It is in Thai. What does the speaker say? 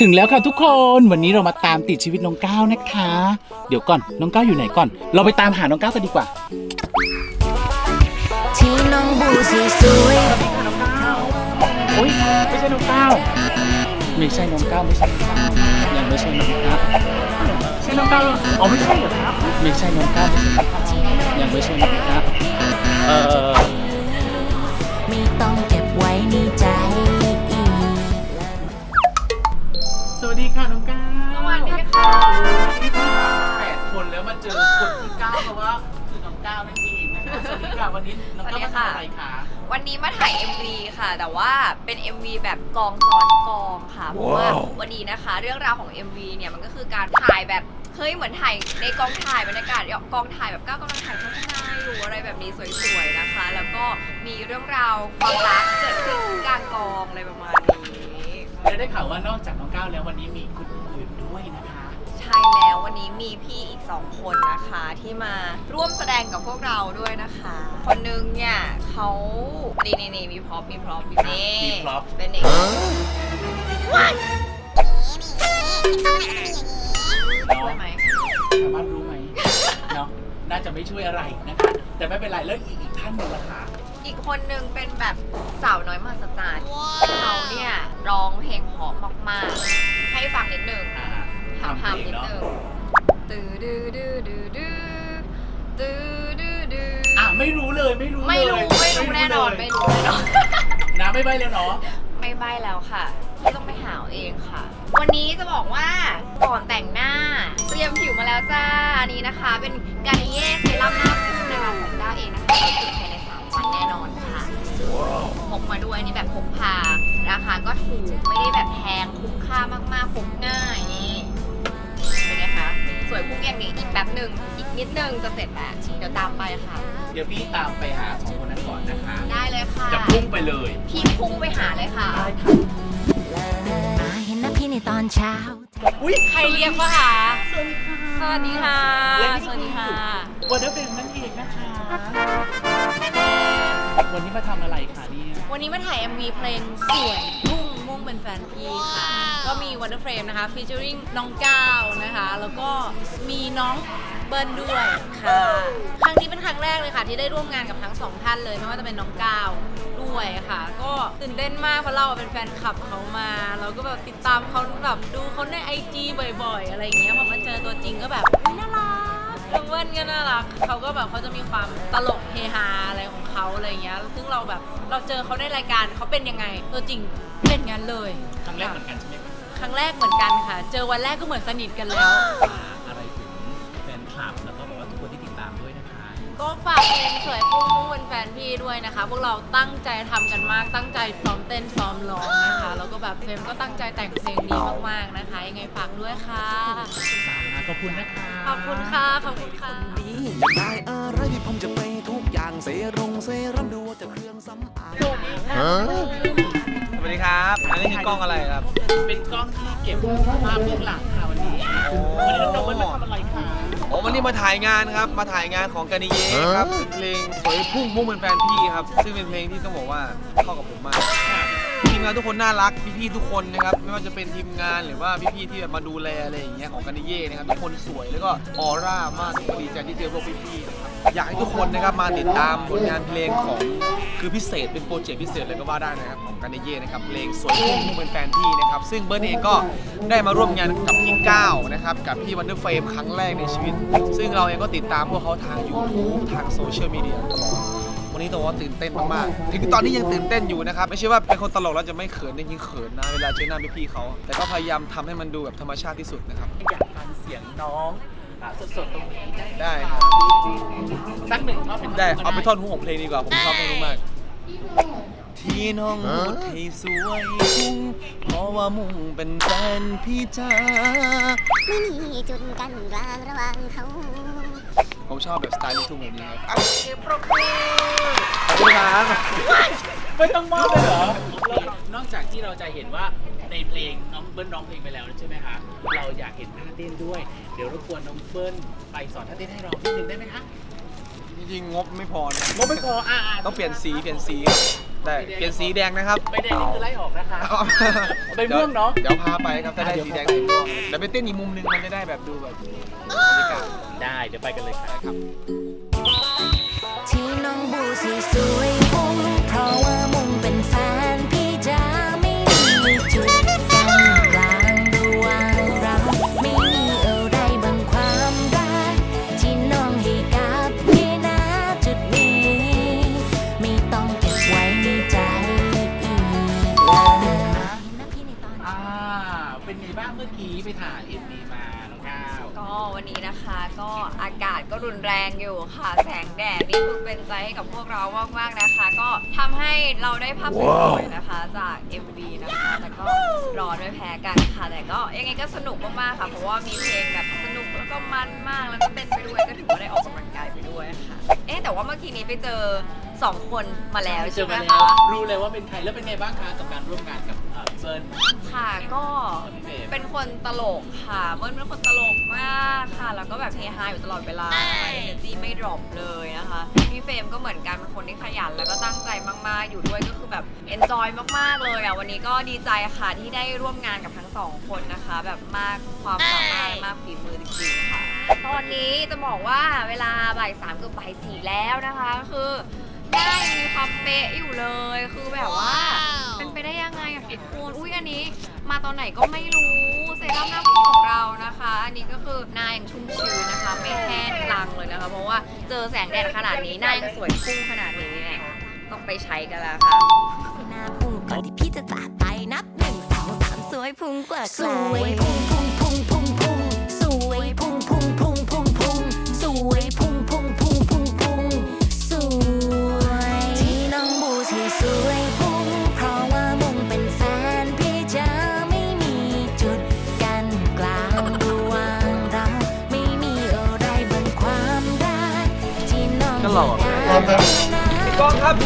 ถึงแล้วค่ะทุกคนวันนี้เรามาตามติดชีวิตน้องก้าวนะคะ เดี๋ยวก่อนน้องก้าวอยู่ไหนก่อน เราไปตามหาน้องก้าวกันดีกว่าที่น้องบูสีสวยโอ๊ยไม่ใช่น้องก้าวไม่ใช่น้องก้าวไม่ใช่น้องก้าวยังไม่ใช่น้องก้าวใช่น้องก้าวอ๋อไม่ใช่เหรอครับไม่ใช่น้องก้าวไม่ใช่น้องก้าวยังไม่ใช่น้องก้าวเอ่อไม่ต้อง วันนี้มาถ่าย MV ค่ะ แต่ว่าเป็น MV แบบกองซ้อนกองค่ะ เพราะว่าวันนี้นะคะ เรื่องราวของ MV เนี่ยมันก็คือการถ่ายแบบเฮ้ยเหมือนถ่ายในกองถ่ายบรรยากาศกองถ่ายแบบก้าวกำลังถ่ายโฆษณาอยู่อะไรแบบนี้สวยๆนะคะ แล้วก็มีเรื่องราวความรักเกิดขึ้นกลางกองอะไรประมาณนี้ และได้ข่าวว่านอกจากน้องก้าวแล้ววันนี้มีคนอื่นด้วยนะคะ ใช่แล้ววันนี้มีพี่อีกสองคนนะคะที่มาร่วมแสดงกับพวกเราด้วยนะคะ คนนึงเนี่ย เขานี่นี่นี่มีพร็อพมีพร็อพอยู่นี่มีพร็อพ เป็นเด็กช่วยไหมสามารถรู้ไหมเนาะน่าจะไม่ช่วยอะไรนะคะ แต่ไม่เป็นไรแล้วอีกอีกท่านหนึ่งล่ะคะอีกคนนึงเป็นแบบสาวน้อยมหัศจรรย์เขาเนี่ยร้องเพลงเพราะมากๆ ให้ฟังนิดนึงอ่าทำทำเพลทำงนิดเนาะนึงตื้อดื้อดื้อดื้อดื้อตื้อดื้อดื้ออะ ไม่รู้เลยไม่รู้ไม่รู้เลยไม่รู้แน่นอนเลยไม่รู้แน่นอนนะไม่ใบแล้วเนาะ ไม่ใบแล้วค่ะพี่ต้องไปหาเอาเองค่ะ วันนี้จะบอกว่าก่อนแต่งหน้า เตรียมผิวมาแล้วจ้าอันนี้นะคะ เป็นการนิเย่เซรั่มหน้าพุ่งนะคะของด้าเองนะคะติดภายใน3วันแน่นอนค่ะพกมาด้วยอันนี่แบบพกพาราคาก็ถูกไม่ได้แบบแพงคุ้มค่ามากๆพกง่ายนี่เป็น อย่างนี้อีกแป๊บหนึ่งอีกนิดนึงจะเสร็จแล้วเดี๋ยวตามไปค่ะ เดี๋ยวพี่ตามไปหาสองคนนั้นก่อนนะคะ ได้เลยค่ะ จะพุ่งไปเลย พี่พุ่งไปหาเลยค่ะ มาเห็นหน้าพี่ในตอนเช้า อุ้ยใครเรียกว่าคะสวัสดีค่ะสวัสดีค่ะ และนี่สวัสดีค่ะวันนี้เป็นนั่นเองนะคะ วันนี้มาทำอะไรคะเนี่ยวันนี้มาถ่าย MV เพลงสวยมุ่งมุ่งเป็นแฟนพี่ค่ะ ก็มี Wonder Frame นะคะ featuring น้องก้าวนะคะ แล้วก็มีน้องเบิร์นด้วยค่ะ ครั้งนี้เป็นครั้งแรกเลยค่ะ ที่ได้ร่วมงานกับทั้งสองท่านเลย ไม่ว่าจะเป็นน้องก้าวด้วยค่ะ ก็ตื่นเต้นมากเพราะเราเป็นแฟนคลับเขามา เราก็แบบติดตามเขาแบบดูเขาใน IG บ่อยๆ อะไรอย่างเงี้ยพอมาเจอตัวจริงก็แบบอุ๊ยน่ารักน้องเวิร์นก็น่ารักเขาก็แบบเขาจะมีความตลกเฮฮาอะไรของ เขาอะไรอย่างเงี้ย ซึ่งเราแบบเราเจอเขาในรายการเขาเป็นยังไงตัวจริงเป็นงั้นเลยครั้งแรกเหมือนกันใช่ไหมคะครั้งแรกเหมือนกันค่ะ เจอวันแรกก็เหมือนสนิทกันแล้วอะไรถึงแฟนคลับแล้วก็บอกว่าทุกคนที่ติดตามด้วยนะคะ ก็ฝากเพลงสวยพุ่งมุ่งเป็นแฟนพี่ด้วยนะคะ พวกเราตั้งใจทำกันมาก ตั้งใจซ้อมเต้นซ้อมร้องนะคะ แล้วก็แบบเฟรมก็ตั้งใจแต่งเพลงนี้มากๆนะคะ ยังไงฝากด้วยค่ะ ขอบคุณนะคะขอบคุณค่ะ ขอบคุณค่ะนี้อยากได้อะไรผมจะไปทุกอย่างเซรงเซรั่มดูว่าจะเครื่องสำอางสวัสดีครับ อันนี้คือกล้องอะไรครับ เป็นกล้องที่เก็บภาพเบื้องหลังค่ะวันนี้วันนี้น้องๆมาทำอะไรคะโอ้วันนี้มาถ่ายงานครับ มาถ่ายงานของกานิเย่ครับเป็นเพลงสวยพุ่งพุ่งเป็นแฟนพี่ครับ ซึ่งเป็นเพลงที่ต้องบอกว่าเข้ากับผมมาก ทีมงานทุกคนน่ารักพี่ๆทุกคนนะครับไม่ว่าจะเป็นทีมงานหรือว่าพี่ๆที่แบบมาดูแลอะไรอย่างเงี้ยของกานิเย่นะครับทุกคนสวยแล้วก็ออร่ามากดีใจที่เจอพวกพี่ๆนะครับอยากให้ทุกคนนะครับมาติดตามผลงานเพลงของคือพิเศษเป็นโปรเจกต์พิเศษเลยก็ว่าได้นะครับของกานิเย่นะครับเพลงสวยพุ่งเป็นแฟนพี่นะครับซึ่งเบิร์ดเองก็ได้มาร่วมงานกับพี่ก้าวนะครับกับพี่วันเดอร์เฟรมครั้งแรกในชีวิต ซึ่งเราเองก็ติดตามพวกเขาทาง YouTube ทางโซเชียลมีเดีย วันนี้ต้องบอกว่าตื่นเต้นมากๆ ถึงตอนนี้ยังตื่นเต้นอยู่นะครับ ไม่ใช่ว่าเป็นคนตลกแล้วจะไม่เขินจริงๆเขินนะเวลาเจอหน้าพี่ๆเขา แต่ก็พยายามทำให้มันดูแบบธรรมชาติที่สุดนะครับ อยากฟังเสียงน้องอะสดๆตรงนี้ได้หมได้ครับ สักหนึ่งท่อนเป็นได้ เอาไปท่ออนฮุกของเพลงดีกว่า ผมชอบเพลงนี้มาก ที่น้องพูดให้สวยพุ่งเพราะว่ามุ่งเป็นแฟนพี่จ้า ไม่มีจุดกันกลางระหว่างเขา ผมชอบแบบสไตล์ลูกทุ่งแบบนี้ครับโอเคปรบมือขอบคุณครับไม่ต้องมอบเลยเหรอ นอกจากที่เราจะเห็นว่าในเพลงน้องเบิ้ลร้องเพลงไปแล้วใช่ไหมคะ เราอยากเห็นท่าเต้นด้วย เดี๋ยวรบกวนน้องเบิ้ลไปสอนท่าเต้นให้เรานิดนึงได้ไหมคะจริงๆงบไม่พอนะงบไม่พออะอะต้องเปลี่ยนสีเปลี่ยนสีครับได้เปลี่ยนสีแดงนะครับไปแดงนี่คือไล่ออกนะคะเอาไปม่วงเนอะเดี๋ยวพาไปครับถ้าได้อะเดี๋ยวสีแดงสีม่วงเดี๋ยวไปเต้นอีกมุมหนึงมันจะได้แบบดูแบบบรรยากาศ ได้เดี๋ยวไปกันเลยครับ ที่น้องบูสีสวยพุ่งเพราะว่ามุ่งเป็นแฟนพี่จะไม่มีจุดกันกลางระหว่างเราไม่มีอะไรบางความรักที่น้องให้กับพี่นะจุดนี้ ไม่ต้องเก็บไว้ในใจอีกเลยนะพี่ในตอนอ่า เป็นไงบ้างเมื่อกี้ไปถ่ายเอ็มวีมาน้อง ก็วันนี้นะคะ ก็อากาศก็รุนแรงอยู่ค่ะ แสงแดดนี่คือเป็นใจให้กับพวกเรามากๆนะคะ ก็ทำให้เราได้ภาพสวยๆนะคะจาก MV นะคะ แต่ก็ร้อนไม่แพ้กันค่ะ แต่ก็ยังไงก็สนุกมากๆค่ะ เพราะว่ามีเพลงแบบสนุกแล้วก็มันมากแล้วก็เต้นไปด้วยก็ถือว่าได้ออกกำลังกายไปด้วยค่ะ เอ๊ะแต่ว่าเมื่อกี้นี้ไปเจอ สองคนมาแล้วเจใช่อไหมมาแล้วคะรู้เลยว่าเป็นใครแล้วเป็นไงบ้างคะกับการร่วมงานกับเอ่อเฟิร์นค่ะก็พี่เฟรมเป็นคนตลกค่ะเบิ้ลเป็นคนตลกมากค่ะ แล้วก็แบบเฮฮาอยู่ตลอดเวลานะคะเอเนจีไม่ดรอปเลยนะคะพี่เฟรมก็เหมือนกันเป็นคนที่ขยัน แล้วก็ตั้งใจมากๆอยู่ด้วยก็คือแบบเอนจอยมากๆเลยอะวันนี้ก็ดีใจค่ะที่ได้ร่วมงานกับทั้งสองคนนะคะ แบบมากความสามารถมากฝีมือจริงๆค่ะ ตอนนี้จะบอกว่าเวลาบ่ายสามเกือบบ่ายสี่แล้วนะคะ คือ หน้ยังมีความเป๊ะอยู่เลย คือแบบว่า เป็นไปได้ยังไงอะทุกคนอุ้ยอันนี้ มาตอนไหนก็ไม่รู้เซรั่มหน้าผมของเรานะคะ อันนี้ก็คือหน้ายังชุ่มชื้นนะคะ ไม่แห้งลังเลยนะคะ เพราะว่าเจอแสงแดดขนาดนี้หน้ายังสวยพุ่งขนาดนี้เนี่ยต้องไปใช้กันแล้วค่ะ หน้าพุ่งก่อนที่พี่จะจากไปนับหนึ่งสองสามสวยพุ่งกว่าใครสวยพุ่งพุ่งพุ่ง ก็หล่อได้นะกล้องครับ